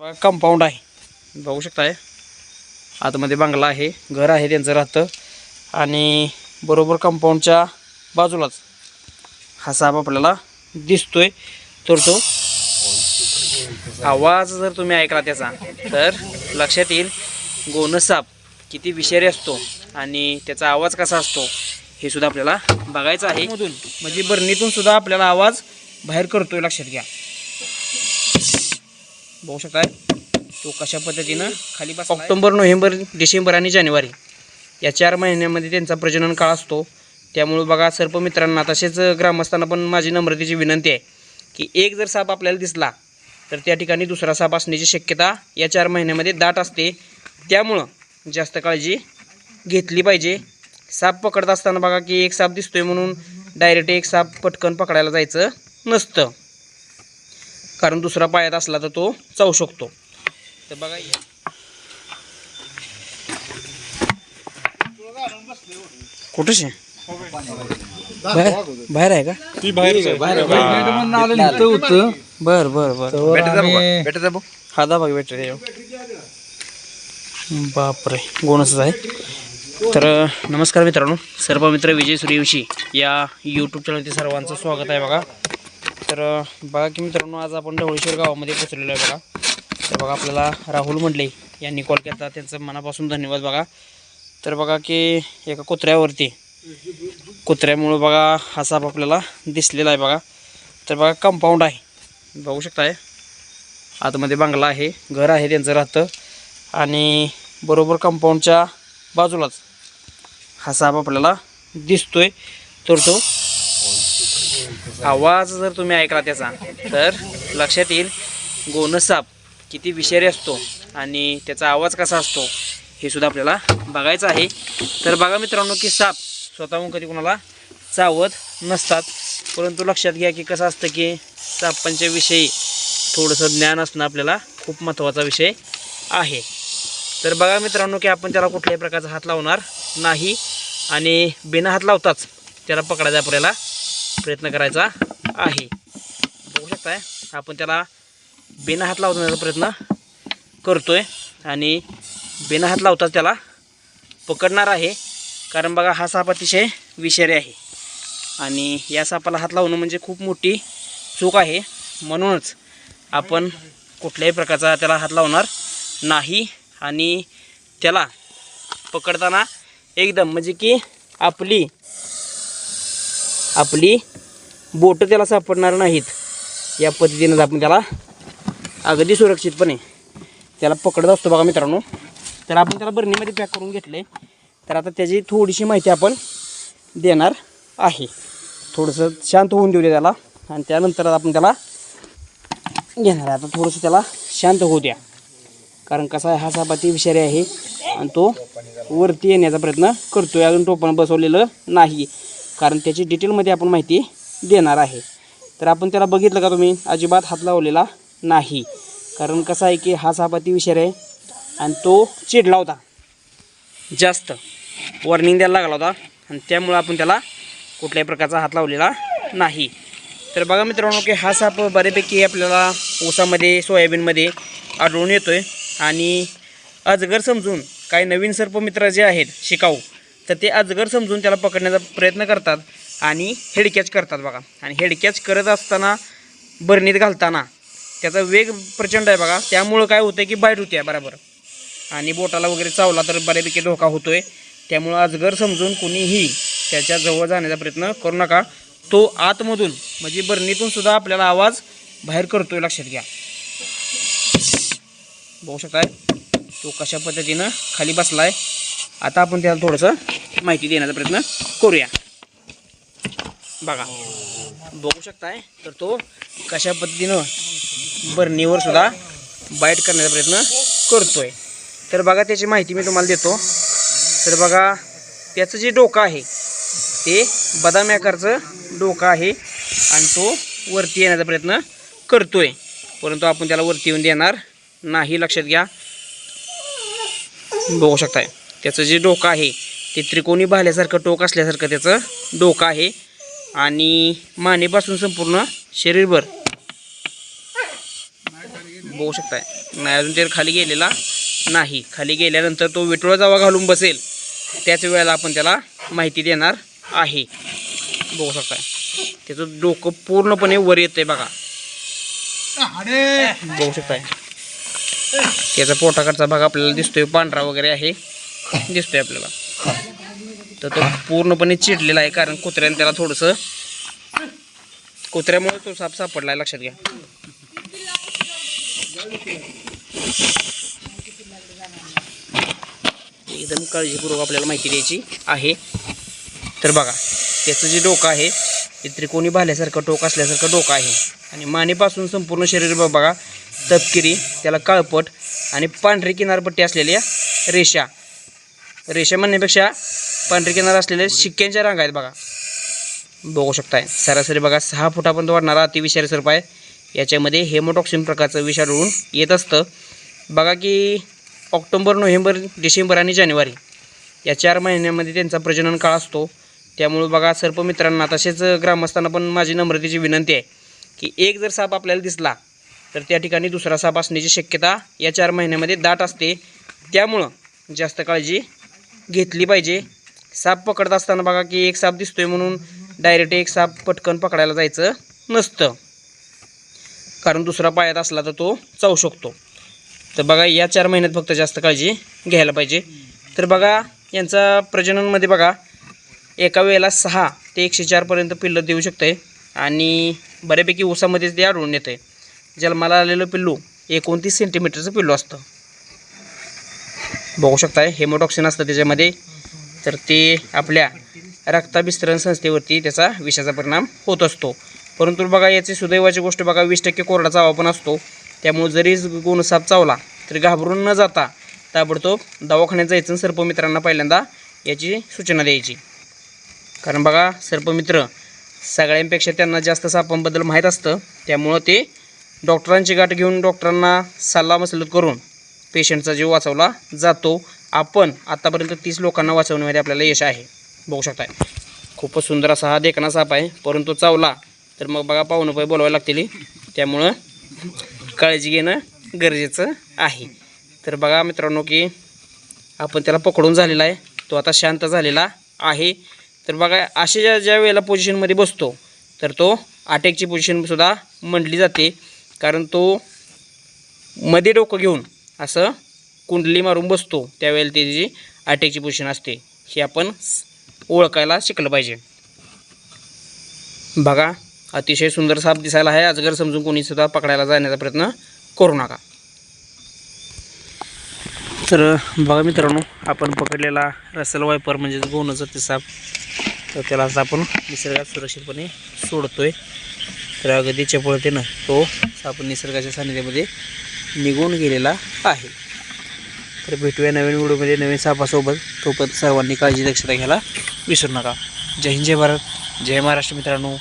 Compound आहे. बघू शकताय. आतमध्ये बंगला आहे. घर आहे त्यांचं राहतं. आणि बरोबर कंपाऊंडच्या बाजूलाच हा साप आपल्याला दिसतोय. तर तो आवाज जर तुम्ही ऐकला त्याचा तर लक्षात येईल गोनस साप किती विषारी असतो आणि त्याचा आवाज कसा असतो हे सुद्धा आपल्याला बघायचं आहे. म्हणजे बरणीतून सुद्धा आपल्याला आवाज बाहेर करतोय लक्षात घ्या. बघू शकताय. तो कशा पद्धतीनं खाली बस ऑक्टोबर नोव्हेंबर डिसेंबर आणि जानेवारी या चार महिन्यामध्ये त्यांचा प्रजनन काळ असतो. त्यामुळे बघा सर्पमित्रांना तसेच ग्रामस्थांना पण माझी नम्रतेची विनंती आहे की एक जर साप आपल्याला दिसला तर त्या ठिकाणी दुसरा साप असण्याची शक्यता या चार महिन्यामध्ये दाट असते. त्यामुळं जास्त काळजी घेतली पाहिजे. साप पकडत असताना बघा की एक साप दिसतोय म्हणून डायरेक्ट एक साप पटकन पकडायला जायचं नसतं. कारण दुसरा पायात असला तर तो चावू शकतो. तर बघा आहे बाहेर? बाहेर आहे का? ती बाहेर होतं बर बर बर भेटत हा दा बघ भेटते बापरे गोणसच आहे. तर नमस्कार मित्रांनो. सर्व मित्र विजय सूर्यवंशी या यूट्यूब चॅनलचे सर्वांचं स्वागत आहे बघा. तर बघा की मित्रांनो आज आपण ढवळेश्वर गावामध्ये पोचलेलो आहे बघा. तर बघा आपल्याला राहुल मंडले यांनी कॉल केला. त्यांचं मनापासून धन्यवाद बघा. तर बघा की एका कुत्र्यावरती. कुत्र्यामुळं बघा हा साप आपल्याला दिसलेला आहे बघा. तर बघा कंपाऊंड आहे. बघू शकताय. आतमध्ये बंगला आहे. घर आहे त्यांचं राहतं. आणि बरोबर कंपाऊंडच्या बाजूलाच हा साप आपल्याला दिसतोय. तर तो आवाज जर तुम्ही ऐकला त्याचा तर लक्षात येईल गोनसाप किती विषारी असतो आणि त्याचा आवाज कसा असतो हे सुद्धा आपल्याला बघायचं आहे. तर बघा मित्रांनो की साप स्वतःहून कधी कोणाला चावत नसतात परंतु लक्षात घ्या की कसं असतं की सापांच्या विषयी थोडंसं ज्ञान असणं आपल्याला खूप महत्त्वाचा विषय आहे. तर बघा मित्रांनो की आपण त्याला कुठल्याही प्रकारचा हात लावणार नाही आणि बिना हात लावताच त्याला पकडायचं आपल्याला प्रयत्न करायचा आहे. बघू शकताय आपण त्याला बिना हात लावण्याचा प्रयत्न करतोय. आणि बिना हात लावताच त्याला पकडणार आहे. कारण बघा हा साप अतिशय विषारी आहे. आणि या सापाला हात लावणं म्हणजे खूप मोठी चूक आहे. म्हणूनच आपण कुठल्याही प्रकारचा त्याला हात लावणार नाही. आणि त्याला पकडताना एकदम म्हणजे की आपली आपली बोटं त्याला सापडणार नाहीत. या पद्धतीनं आपण त्याला अगदी सुरक्षितपणे त्याला पकडत असतो बघा मित्रांनो. तर आपण त्याला बरणीमध्ये पॅक करून घेतले तर आता त्याची थोडीशी माहिती आपण देणार आहे. थोडंसं शांत होऊन देऊ दे त्याला. आणि त्यानंतर आपण त्याला घेणार आहे. आता थोडंसं त्याला शांत होऊ द्या. कारण कसा आहे हा सापाती विषारी आहे. आणि तो वरती येण्याचा प्रयत्न करतोय. अजून टोपण बसवलेलं नाही. कारण त्याची डिटेलमध्ये आपण माहिती देणार आहे. तर आपण त्याला बघितलं का तुम्ही? अजिबात हात लावलेला नाही. कारण कसं आहे की हा सापाती विषारी आहे आणि तो चिडला होता. जास्त वॉर्निंग द्यायला लागला होता आणि त्यामुळं आपण त्याला कुठल्याही प्रकारचा हात लावलेला नाही. तर बघा मित्रांनो की हा साप बऱ्यापैकी आपल्याला ऊसामध्ये सोयाबीनमध्ये आढळून येतो आहे आणि अजगर समजून काही नवीन सर्पमित्र जे आहेत शिकाऊ तर ते अजगर समजून त्याला पकडण्याचा प्रयत्न करतात आणि हेड कॅच करतात बघा. आणि हेड कॅच करत असताना बरणीत घालताना त्याचा वेग प्रचंड आहे बघा. त्यामुळं काय होतं की बाईट होते बरोबर. आणि बोटाला वगैरे चावला तर बऱ्यापैकी धोका होतो आहे त्यामुळं अजगर समजून कुणीही त्याच्याजवळ जाण्याचा प्रयत्न करू नका. तो आतमधून म्हणजे बरणीतून सुद्धा आपल्याला आवाज बाहेर करतोय लक्षात घ्या. बघू शकताय तो कशा पद्धतीनं खाली बसला आहे आता आपण त्याला थोडंसं माहिती देण्याचा प्रयत्न करूया. बघा. बघू शकताय तर तो कशा पद्धतीनं बरणीवर सुद्धा बाईट करण्याचा प्रयत्न करतोय. तर बघा त्याची माहिती मी तुम्हाला देतो. तर बघा त्याचं जे डोकं आहे ते बदाम आकारचं डोकं आहे आणि तो वरती येण्याचा प्रयत्न करतोय. परंतु आपण त्याला वरती येऊन देणार नाही लक्षात घ्या. बघू शकताय. त्याचं जे डोकं आहे ते त्रिकोणी भाल्यासारखं टोक असल्यासारखं त्याचं डोकं आहे. आणि मानेपासून संपूर्ण शरीरभर बघू शकताय. नाही अजून ते खाली गेलेला नाही. खाली गेल्यानंतर तो विटोळा जावा घालून बसेल. त्याच वेळेला आपण त्याला माहिती देणार आहे. बघू शकताय. त्याचं डोकं पूर्णपणे वर येतंय बघा. बघू शकताय. त्याचा पोटाकडचा भाग आपल्याला दिसतोय. पांढरा वगैरे आहे. दिसतोय आपल्याला. तर तो पूर्णपणे चिडलेला आहे कारण कुत्र्याने त्याला थोडंसं कुत्र्यामुळे तो साप सापडला आहे लक्षात घ्या. एकदम काळजीपूर्वक आपल्याला माहिती द्यायची आहे. तर बघा त्याचं जे डोकं आहे ते त्रिकोणी भाल्यासारखं टोक असल्यासारखं डोकं आहे. आणि मानेपासून संपूर्ण शरीर बघा तपकिरी त्याला काळपट आणि पांढरी किनारपट्टी असलेल्या रेषा रेषा म्हणण्यापेक्षा पांढरी किनार असलेल्या शिक्क्यांच्या रांगा आहेत बघा. बघू शकताय. सरासरी बघा सहा फुटापर्यंत वाढणारा अतिविषारी सर्प आहे. याच्यामध्ये हेमोटॉक्सिन प्रकारचं विष येत असतं. बघा की ऑक्टोबर नोव्हेंबर डिसेंबर आणि जानेवारी या चार महिन्यामध्ये त्यांचा प्रजनन काळ असतो. त्यामुळे बघा सर्पमित्रांना तसेच ग्रामस्थांना पण माझी नम्रतेची विनंती आहे की एक जर साप आपल्याला दिसला तर त्या ठिकाणी दुसरा साप असण्याची शक्यता या चार महिन्यामध्ये दाट असते. त्यामुळं जास्त काळजी घेतली पाहिजे. साप पकडत असताना बघा की एक साप दिसतोय म्हणून डायरेक्ट एक साप पटकन पकडायला जायचं नसतं. कारण दुसरा पायात असला तर तो चावू शकतो. तर बघा या चार महिन्यात फक्त जास्त काळजी घ्यायला पाहिजे. तर बघा यांचा प्रजननमध्ये बघा एका वेळेला सहा ते एकशे चारपर्यंत पिल्लं देऊ शकते आणि बऱ्यापैकी ऊसामध्येच ते आढळून येतं आहे जन्माला आलेलं पिल्लू एकोणतीस सेंटीमीटरचं पिल्लू असतं. बघू शकताय. हेमोटॉक्सिन असतं त्याच्यामध्ये. तर ते आपल्या रक्ताभिसरण संस्थेवरती त्याचा विषाचा परिणाम होत असतो. परंतु बघा याची सुदैवाची गोष्ट बघा वीस टक्के कोरडा चावा पण असतो. त्यामुळे जरी गुणसाप चावला तरी घाबरून न जाता ताबडतोब दवाखान्यात जायचं सर्पमित्रांना पहिल्यांदा याची सूचना द्यायची. कारण बघा सर्पमित्र सगळ्यांपेक्षा त्यांना जास्त सापांबद्दल माहीत असतं. त्यामुळं ते डॉक्टरांची गाठ घेऊन डॉक्टरांना सल्ला मसलत करून पेशंटचा जीव वाचवला जातो. आपण आत्तापर्यंत तीस लोकांना वाचवण्यामध्ये आपल्याला यश आहे. बघू शकताय. खूपच सुंदर असा हा देखणा साप आहे. परंतु चावला. तर मग बघा पाहुणं पाय बोलावे लागतील. त्यामुळं काळजी घेणं गरजेचं आहे. तर बघा मित्रांनो की आपण त्याला पकडून झालेला आहे. तो आता शांत झालेला आहे. तर बघा अशा ज्या ज्या वेळेला पोझिशनमध्ये बसतो तर तो अटॅकची पोझिशनसुद्धा म्हटली जाते. कारण तो मध्ये डोकं घेऊन असं कुंडली मारून बसतो. त्यावेळेला त्याची अटॅकची पोझिशन असते हे आपण ओळखायला शिकलं पाहिजे. बघा अतिशय सुंदर साप दिसायला आहे. अजगर समजून कोणीसुद्धा पकडायला जाण्याचा प्रयत्न करू नका. तर बघा मित्रांनो आपण पकडलेला रसल वायपर म्हणजेच गोनचं ते साप तर त्याला असं आपण निसर्गात सुरक्षितपणे सोडतोय. तर अगदी चपळतेनं तो साप निसर्गाच्या सानिध्यामध्ये निघून गेलेला आहे. तर भेटूया नवीन व्हिडिओमध्ये नवीन सापासोबत. तोपर्यंत सर्वांनी काळजी दक्षता घ्यायला विसरू नका. जय हिंद जय भारत. जय महाराष्ट्र मित्रांनो.